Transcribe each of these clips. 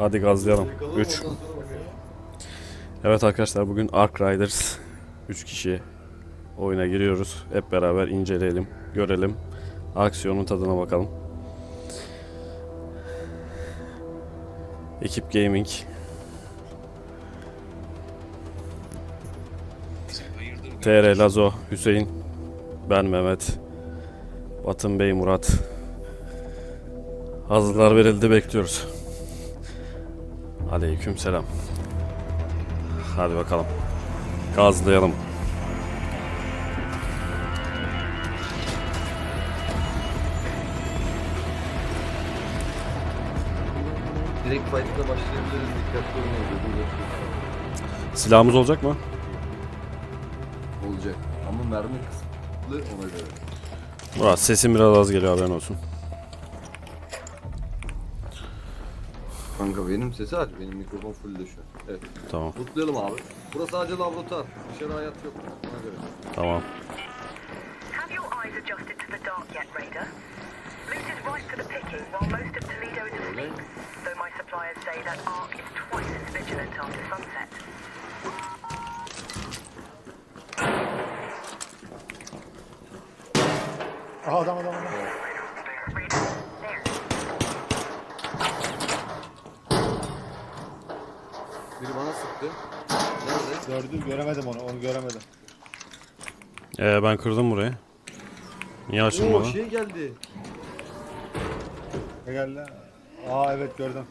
Hadi gazlayalım. Yakalım 3. ondan sonra bakalım. Evet arkadaşlar bugün Ark Riders 3 kişi oyuna giriyoruz. Hep beraber inceleyelim, görelim. Aksiyonun tadına bakalım. Ekip Gaming. TR Lazo, Hüseyin, ben Mehmet, Batın Bey Murat. Hazırlar verildi bekliyoruz. Aleyküm selam. Hadi bakalım. Gazlayalım. Direkt fight'la başlayabiliriz. Dikkatli olun. Silahımız olacak mı? Olacak. Ama mermi kısıtlı ona göre. Murat sesim biraz az geliyor haberin olsun. Kanka benim sesi aç. Benim mikrofon full de şu an. Evet. Tamam Mutlayalım abi. Burası sadece laboratuvar. Dışarı hayat yok. Ona göre. tamam. Have your eyes adjusted to the dark yet, Raider? Loot is ripe for the picking while most of Toledo is asleep, though my suppliers say that Ark is twice as vigilant after sunset. Aha adam adam adam. Raider, there. Sıktı. Nerede? Gördüm göremedim onu onu göremedim. Ee, ben kırdım burayı. Niye Oo açılmadı? şey geldi. Ne geldi? Aa evet gördüm.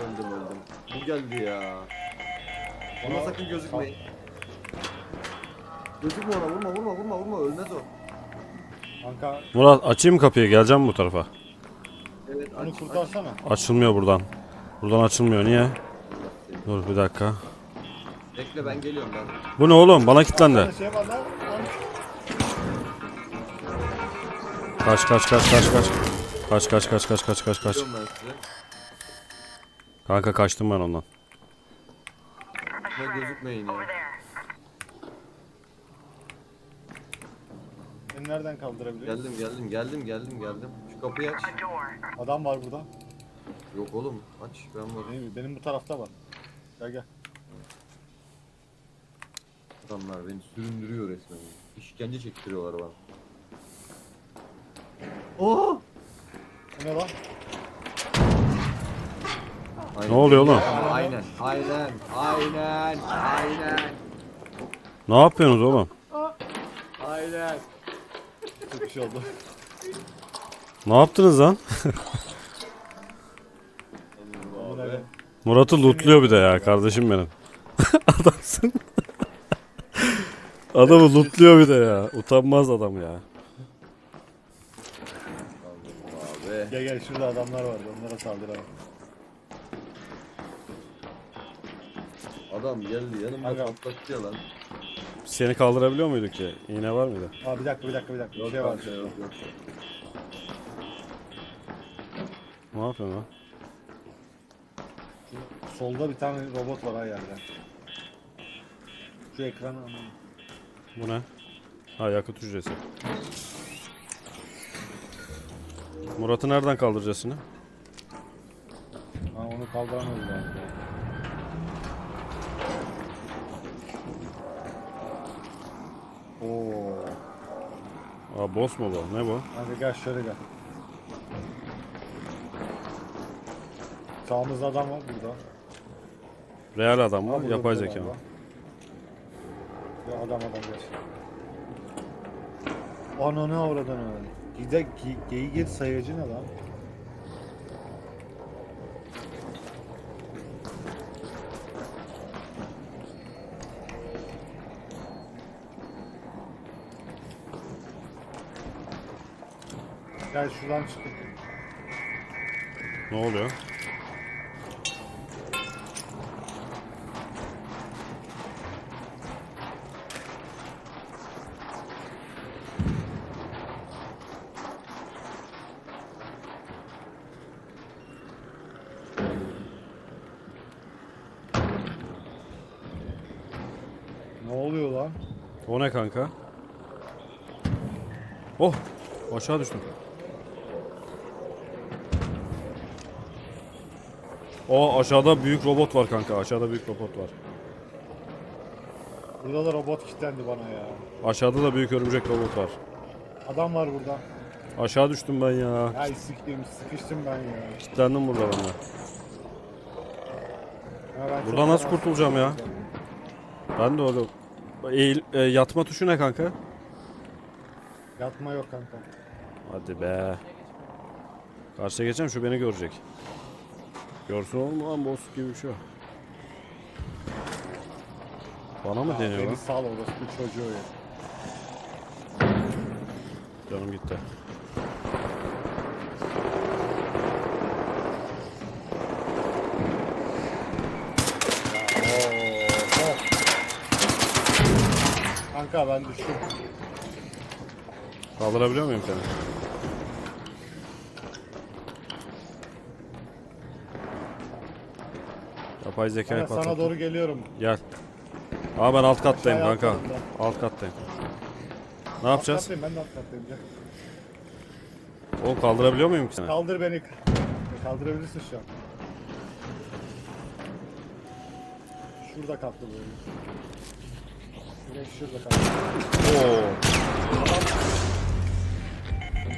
Öldüm öldüm. Bu geldi ya. Ona Ona- sakın gözükmeyin. Gözükme ona vurma vurma vurma vurma ölmez o. Kanka Murat açayım kapıyı geleceğim bu tarafa. Evet onu aç, kurtarsana. Açılmıyor buradan. Buradan açılmıyor niye? Dur bir dakika. Bekle ben geliyorum ben. Bu ne oğlum? Bana kilitlendi. Kaç kaç kaç kaç kaç. Kaç kaç kaç kaç kaç kaç kaç. Kanka kaçtım ben ondan. Ama gözükmeyin ya. Beni nereden kaldırabiliyor? Geldim geldim geldim geldim geldim. Şu kapıyı aç. Adam var burada. Yok oğlum aç ben varım. Benim, benim bu tarafta var. Gel gel. Adamlar beni süründürüyor resmen. İşkence çektiriyorlar bana. Oo! Bu ne lan? Aynen. Ne oluyor oğlum? Aynen, aynen, aynen, aynen, Ne yapıyorsunuz oğlum? aynen. Çok şey oldu. Ne yaptınız lan? Murat'ı lootluyor bir de ya kardeşim benim. Adamsın. Adamı lootluyor bir de ya. Utanmaz adam ya. Gel gel şurada adamlar var. Onlara saldıralım. Adam geldi yanıma Aga. patlattı ya lan. Seni kaldırabiliyor muyduk ki? İğne var mıydı? Aa bir dakika bir dakika bir dakika. Bir şey var. kanka, yok, yok. Ne yapıyorsun lan? Solda bir tane robot var ha yerde. Şu ekranı Bu ne? Ha yakıt hücresi. Murat'ı nereden kaldıracağız şimdi? Ha onu kaldıramıyoruz yani. Oo. Aa boss mu bu? Ne bu? Hadi gel şöyle gel. Sağımızda adam var burada. Real adam burada, Yapay burada zeka galiba. Ya adam adam gel. Ananı avradan öyle. Gide ge, geyik sayacı ne lan? Gel şuradan çıkıp Ne oluyor? ne oluyor lan? O ne kanka? Oh! Aşağı düştüm. O aşağıda büyük robot var kanka. Aşağıda büyük robot var. Burada da robot kilitlendi bana ya. Aşağıda da büyük örümcek robot var. Adam var burada. Aşağı düştüm ben ya. Ay sıkıştım, sıkıştım ben ya. Kilitlendim burada ben de. Ya ben Buradan çok nasıl kurtulacağım ya? Ben de öyle. Eğil, e, yatma tuşu ne kanka? Yatma yok kanka. Hadi be. Karşıya geçeceğim şu beni görecek. Görsün oğlum lan boss gibi bir şey. Bana mı Aa, deniyor lan? Beni sal orası bu çocuğu ya. Canım gitti. Oh. Kanka ben düştüm. Kaldırabiliyor muyum seni? Yapay zekayı Kanka sana doğru geliyorum. Gel. Aa ben alt kattayım Aşağıya kanka. Alt kattayım. Ne yapacağız? Atlatayım, ben de atlatayım. Gel. Oğlum kaldırabiliyor muyum ki seni? Kaldır beni. Kaldırabilirsin şu an. Şurada kalktı böyle. Şurada kalktı. Oo.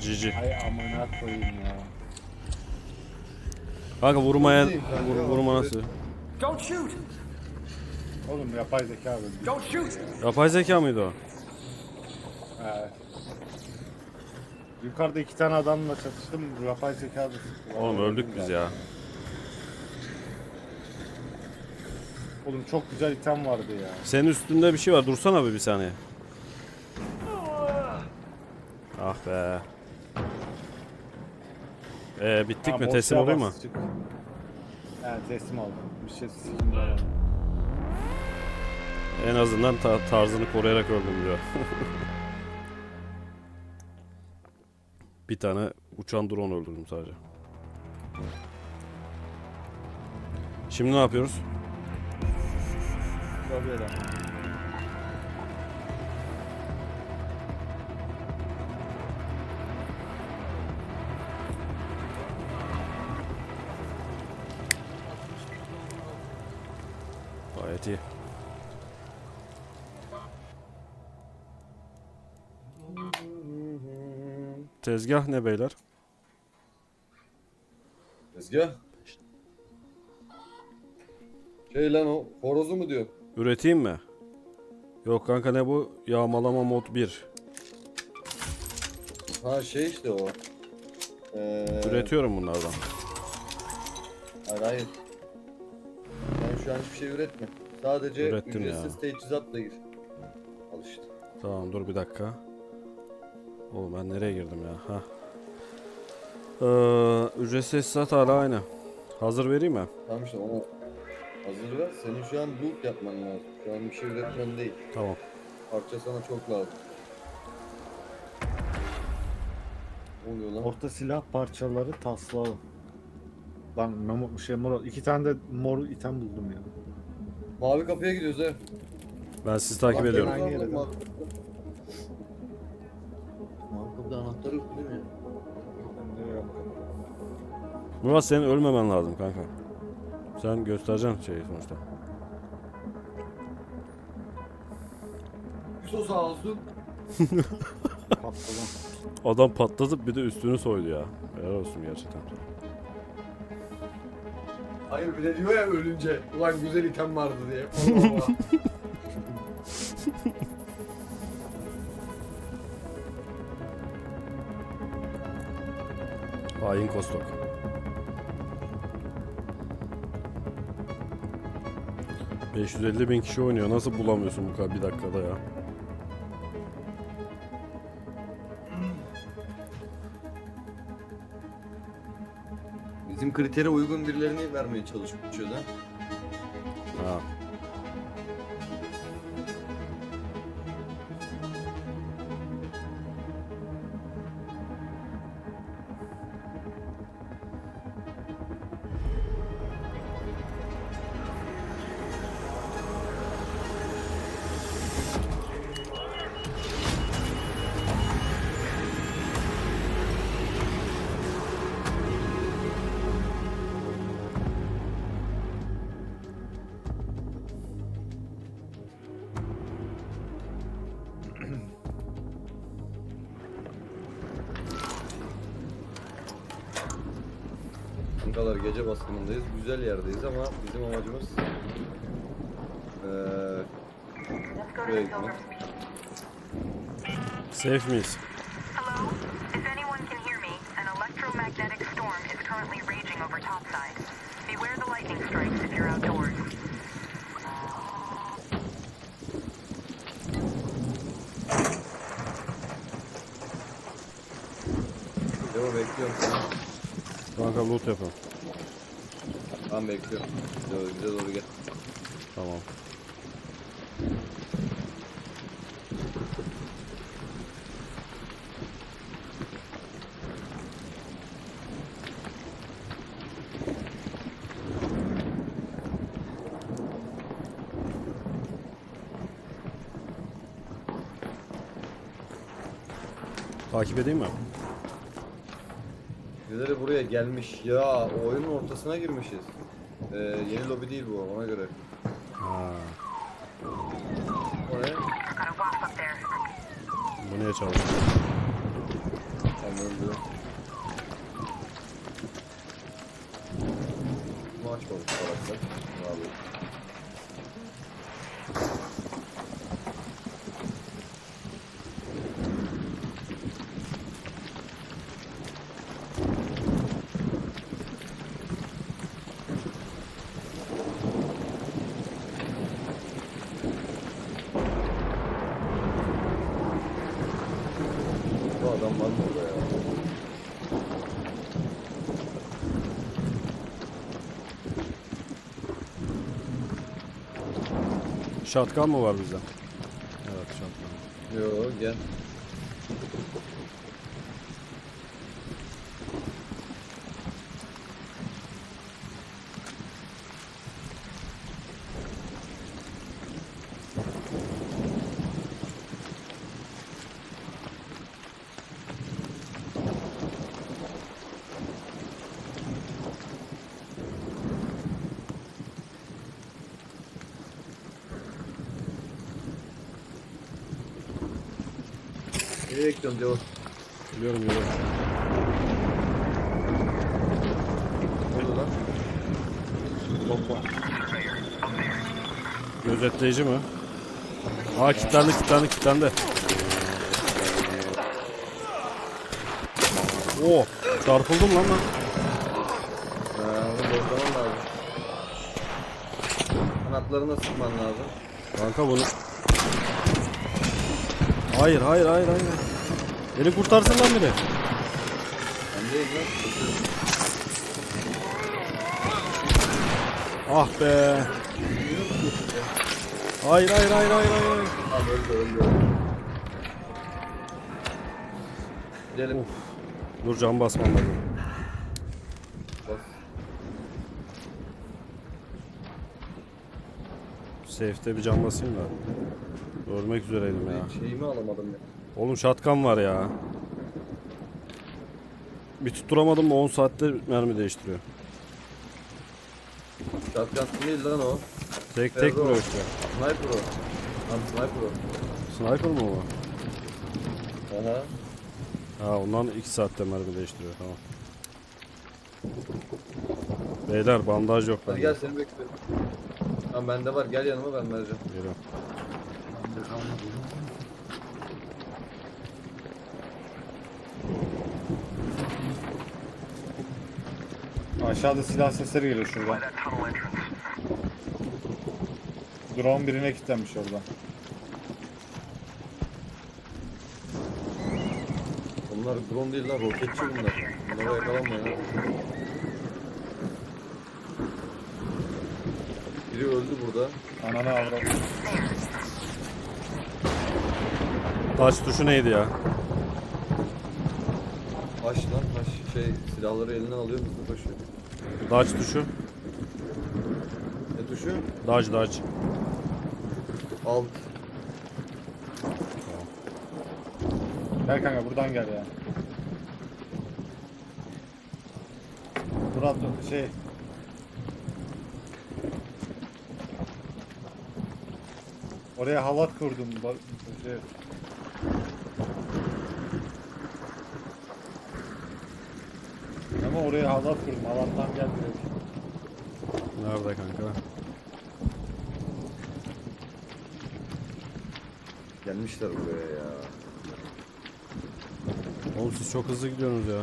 Cici. Ay amına koyayım ya. Kanka kanka, vur, vurma nasıl? Don't shoot! Oğlum yapay zeka böyle. Don't shoot! Yapay zeka mıydı o? Evet. Yukarıda iki tane adamla çatıştım. Yapay zeka da sıktı. Oğlum öldük biz ya. Oğlum çok güzel item vardı ya. Senin üstünde bir şey var. Dursana bir bir saniye. Ah be. Ee, bittik Ha, mi? Teslim mı? yavaş çık. He teslim aldım. Bir şey sikim var. En azından ta- tarzını koruyarak öldüm diyor. bir tane uçan drone öldürdüm sadece. Şimdi ne yapıyoruz? Tabii iyi. Tezgah ne beyler? Tezgah. Şey lan o horozu mu diyor? Üreteyim mi? Yok kanka ne bu? Yağmalama mod 1. Ha şey işte o. Ee, Üretiyorum bunlardan. Hayır hayır. Ben şu an hiçbir şey üretme. Sadece Ürettim ya. ücretsiz teçhizatla gir. Al işte. Tamam dur bir dakika. Oğlum ben nereye girdim ya? Ha. Ee, ücretsiz sat hala aynı. Hazır vereyim mi? Tamam işte onu hazır ver. Senin şu an loot yapman lazım. Şu an bir şey üretmen değil. Tamam. Parça sana çok lazım. Ne oluyor lan? Orta silah parçaları taslağı. Lan memo, şey mor, iki tane de mor item buldum ya. Mavi kapıya gidiyoruz he. Ben sizi takip Bak, ediyorum. Aynı yere mavi kapı. Mavi kapıda anahtar yok değil mi. Murat senin ölmemen lazım kanka. Sen göstereceksin şeyi sonuçta. Yusuf sağ olsun. Patladım. Adam patlatıp bir de üstünü soydu ya. Helal olsun gerçekten. Hayır bir de diyor ya ölünce. Ulan güzel item vardı diye. Allah Allah. Hain Kostok. ...550 bin kişi oynuyor. Nasıl bulamıyorsun bu kadar bir dakikada ya? Kritere uygun birilerini vermeye çalışıp uçuyor da. Ha. Kankalar gece baskınındayız. Güzel yerdeyiz ama bizim amacımız Silver good. Speed. Safe miyiz? Hello? If anyone can hear me, an electromagnetic storm is currently raging over topside. Beware the lightning strikes if you're outdoors. Devo bekliyorum. Kanka loot yapalım. Tamam bekliyorum. Bize doğru gel. Tamam. Takip edeyim mi? Birileri buraya gelmiş. Ya o oyunun ortasına girmişiz. Eee yeni lobi değil bu ona göre. Ha, O ne? Bu niye çalışıyor? Tam öldü. Maç olmuş salaklar. Ne yapıyor? Bu adam var mı burada ya? Şatkan mı var bizde? Evet şatkan. Yo gel. Nereye bekliyorsun Cevo? Biliyorum biliyorum. Ne oldu lan? Bomba. Gözetleyici mi? Aa kilitlendi kilitlendi kilitlendi. Oo çarpıldım lan ben. Ha, onu bozman lazım. Kanatlarına sıkman lazım. Kanka bunu. Hayır hayır hayır hayır. Beni kurtarsın lan biri. Ben değil lan. Ah be. Hayır hayır hayır hayır hayır. Tamam öldü öldü. Gidelim. Dur cam basmam lazım. Bas. Safe'de bir cam basayım da. Ölmek üzereydim ya. Şeyimi alamadım ya. Oğlum şatkan var ya. Bir tutturamadım mı 10 saatte mermi değiştiriyor. Shotgun değil lan o. Tek tek Ferro. vuruyor işte. Sniper o. Lan sniper o. Sniper mı o? Aha. Ha ondan 2 saatte mermi değiştiriyor tamam. Beyler bandaj yok Hadi bende. gel seni bekliyorum. Tamam bende var gel yanıma ben vereceğim. Geliyorum. Aşağıda silah sesleri geliyor şuradan. Drone birine kilitlenmiş orada. Onlar drone değil lan roketçi bunlar. Bunlara yakalanma ya. Biri öldü burada. Ananı avrat. Taş tuşu neydi ya? Haş lan haş. Şey silahları elinden alıyor hızlı koşuyor. Dodge tuşu. Ne tuşu? Dodge dodge. Alt. Gel kanka buradan gel ya. Murat şey Oraya halat kurdum. Bak, Şey, Memo ama oraya halat kurdum. Halattan gelmiyor. Nerede kanka? Gelmişler buraya ya. Oğlum siz çok hızlı gidiyorsunuz ya.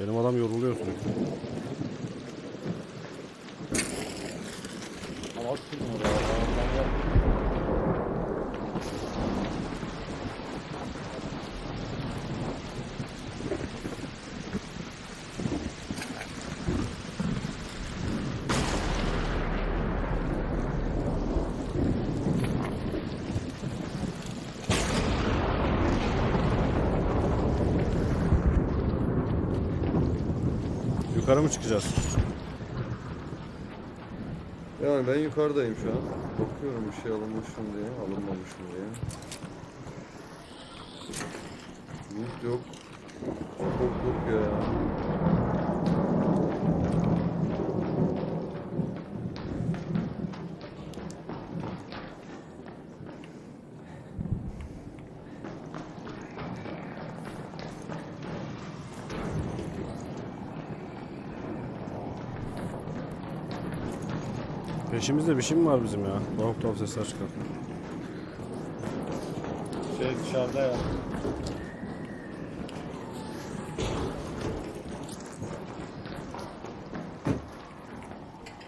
Benim adam yoruluyor sürekli. Halat kurdum oraya. Halattan gelmiyor. Yukarı mı çıkacağız? Yani ben yukarıdayım şu an. Bakıyorum bir şey alınmış mı diye, alınmamış mı diye. Loot yok. Çok yok ya. Peşimizde bir şey mi var bizim ya? Tuhaf tuhaf sesler çıkar. Şey dışarıda ya.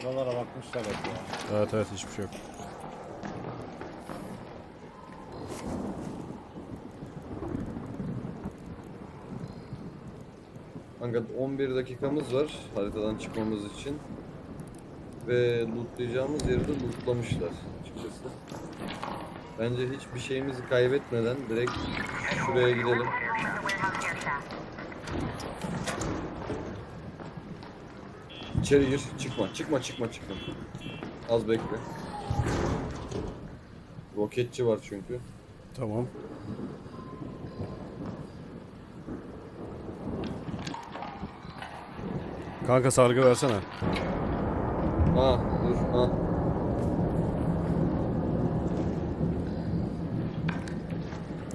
Buralara bakmışlar hep ya. Evet evet hiçbir şey yok. Kanka 11 dakikamız var haritadan çıkmamız için. Ve lootlayacağımız yeri de lootlamışlar açıkçası. Bence hiçbir şeyimizi kaybetmeden direkt şuraya gidelim. İçeri gir, çıkma, çıkma, çıkma, çıkma. Az bekle. Roketçi var çünkü. Tamam. Kanka sargı versene. Ha, dur, ha.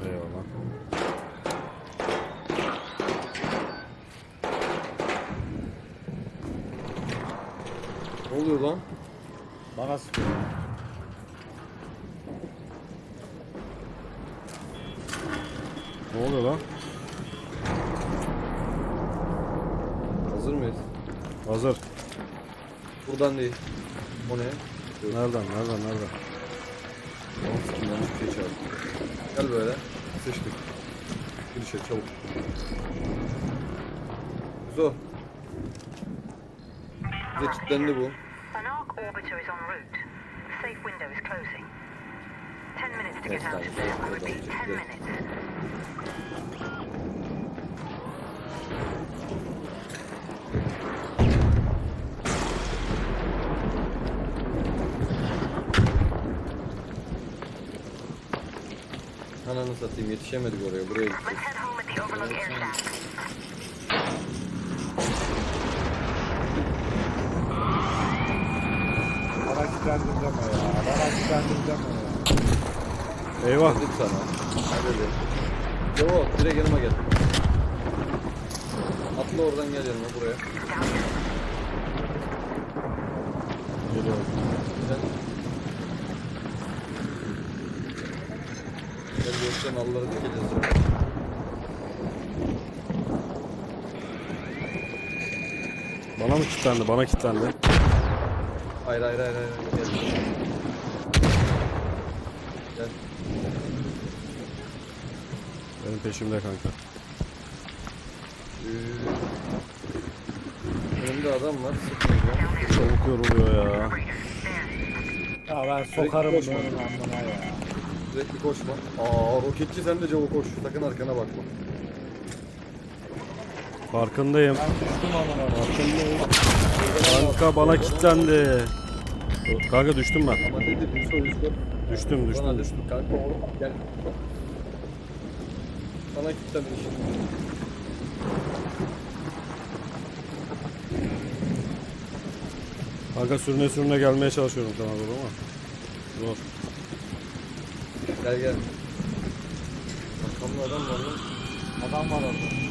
Eyvallah. Ne oluyor lan? Bana sıkıyor. Ne oluyor lan? Hazır mıyız? Hazır. Buradan değil. O ne? Dur. Nereden? Nereden? Nereden? Yanlış bir şey çağırdım. Gel böyle. Sıçtık. Gir içeri çabuk. Zo. Bize kilitlendi bu. An arc orbiter is en route. Safe window is closing. Ten minutes to get out of there. I repeat, I- ten yes. minutes. Ananı satayım yetişemedik oraya. Buraya shaft. Bana kilitlendim deme ya. Bana kilitlendim deme ya. Eyvah. Dedik sana. Hadi de. Yo direkt yanıma gel. Atla oradan gel yanıma buraya. Geliyorum. Sen... Yoksa nalları dikeceğiz. Bana mı kilitlendi? Bana kilitlendi. Hayır hayır hayır hayır. Gel. Gel. Benim peşimde kanka. Ee, Önümde adam var. Sıkmayacağım. Çabuk yoruluyor ya. Ya ben sokarım bunun amına ya. Sürekli koşma. Aa roketçi sen de çabuk koş. Sakın arkana bakma. Farkındayım. Ben düştüm amına bak. Kanka bana kilitlendi. Kanka düştüm ben. Ama dedi Yusuf. Düştüm Bana düştüm dedi, düştüm. Kanka oğlum gel. Sana kilitlenmiş. Kanka sürüne sürüne gelmeye çalışıyorum sana doğru ama. Zor. Gel gel. Arkamda adam var lan. Adam var orada.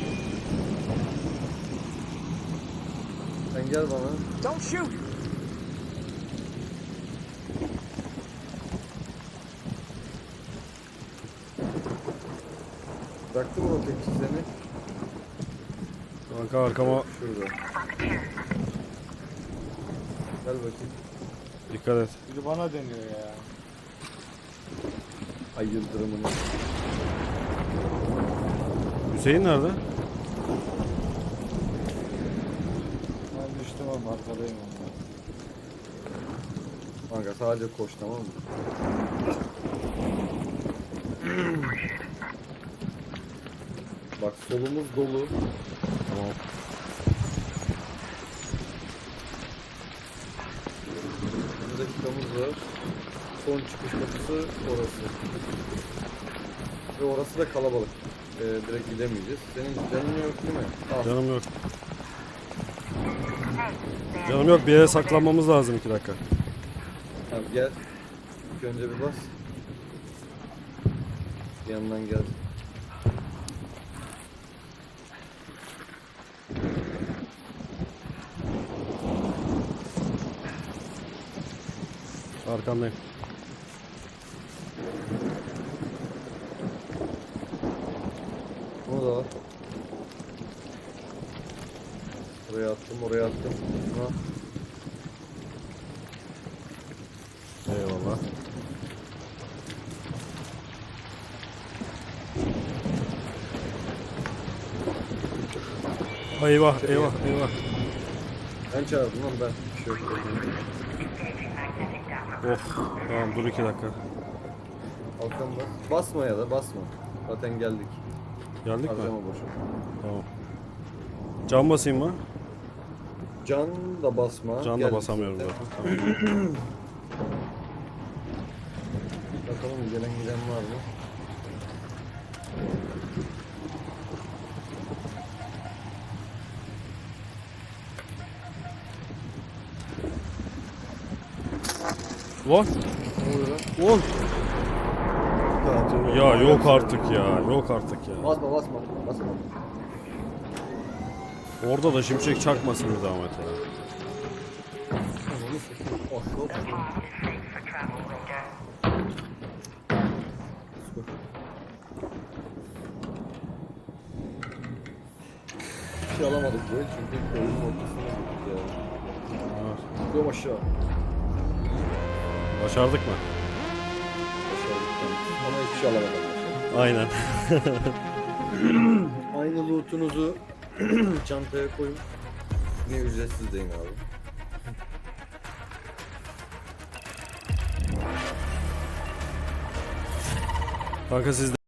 gel bana. Don't shoot! Bıraktı mı o tekçi seni? Kanka arkama Şurada. Gel bakayım. dikkat et. Biri bana deniyor ya. Ay yıldırımını. Hüseyin nerede? Ben düştüm ama arkadayım ondan. Kanka sadece koş tamam mı? Bak solumuz dolu. Tamam. Bir dakikamız var. Son çıkış kapısı orası. Ve orası da kalabalık. Ee, direkt gidemeyeceğiz. Senin canın yok değil mi? Al. Canım yok. Canım yok bir yere saklanmamız lazım iki dakika. Tamam gel. İlk önce bir bas. Yandan gel. Arkandayım. Bunu da al. Oraya attım, oraya attım. Ha. Eyvallah. Eyvah eyvah eyvah. Ben çağırdım lan ben. Bir şey yok. Of tamam dur iki dakika. Bas. Basma ya da basma. Zaten geldik. Geldik mi? Harcama boşu. Tamam. Can basayım mı? Can da basma. Can da Geldik basamıyorum zaten. Bakalım gelen giden var mı? Lan Ne oluyor lan? lan. Ya yok artık ya. Yok artık ya. Basma basma. Basma. Orada da şimşek çakmasın bir zahmet ya. Oh, hop. Bir şey alamadık böyle çünkü oyunun ortasına gittik ya. Çıkıyorum aşağı. Başardık mı? Gittim. Ama hiçbir şey alamadım. Aynen. Aynı lootunuzu çantaya koyun. Yine ücretsiz deyin abi. Kanka siz